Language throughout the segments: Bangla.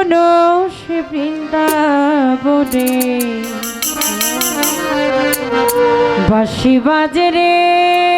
এখনও সে বৃন্দাবনে বাসি বাজে রে।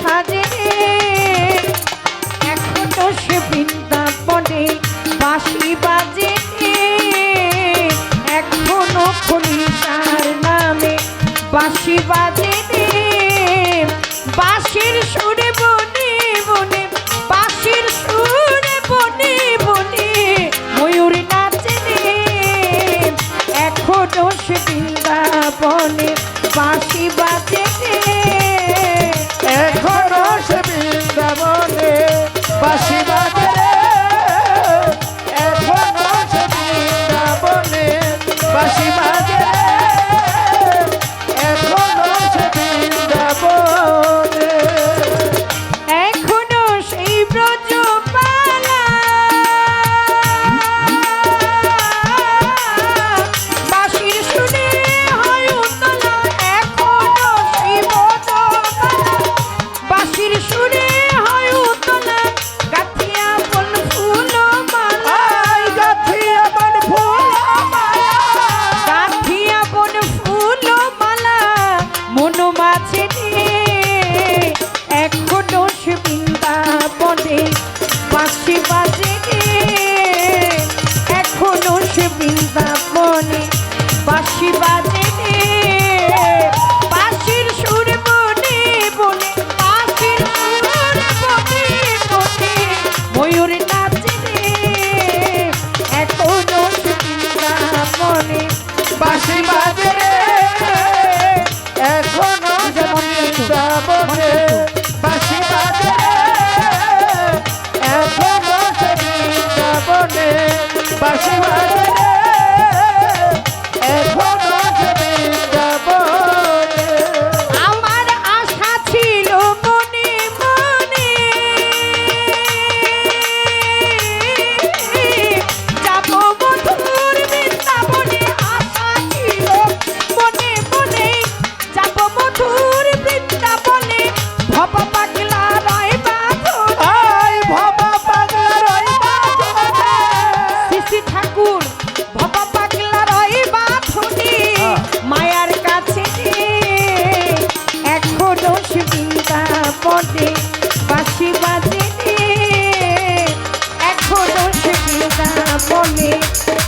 সাজে এখন তো সে বৃন্দাবনে বাঁশি বাজে। এখনও খনিসার নামে বাঁশি বাজে। বাঁশির সুরে বনে বনে, বাঁশির সুরে বনে বনে ময়ূর নাচে। এখনও সে বৃন্দাবনে বাঁশি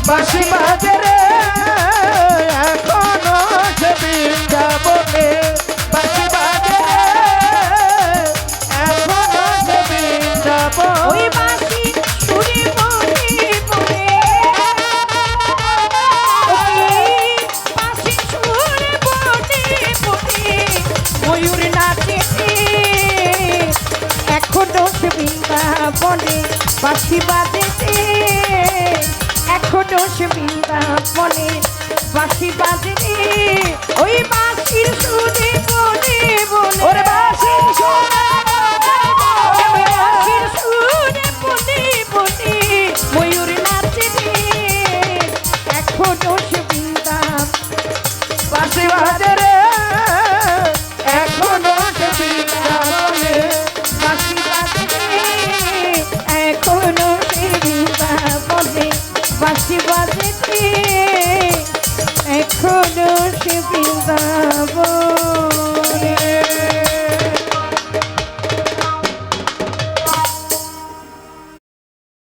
বাসি বাজে রে, এখনও সে বৃন্দাবনে বাসি বাজে এখনও সে বৃন্দাবন এখন দোষ বিন্দা বলে। বাসি বাদে বাঁশি বাজে রে ওই বাঁশির সুরে বনে বনে ওরে বাঁশির সুরে বাঁশির সুরে বনে বনে ময়ূর নাচে রে এখনও সে বৃন্দাবন বাঁশি বাজে রে এখনও সে বৃন্দাবনে এখনও সে বৃন্দাবনে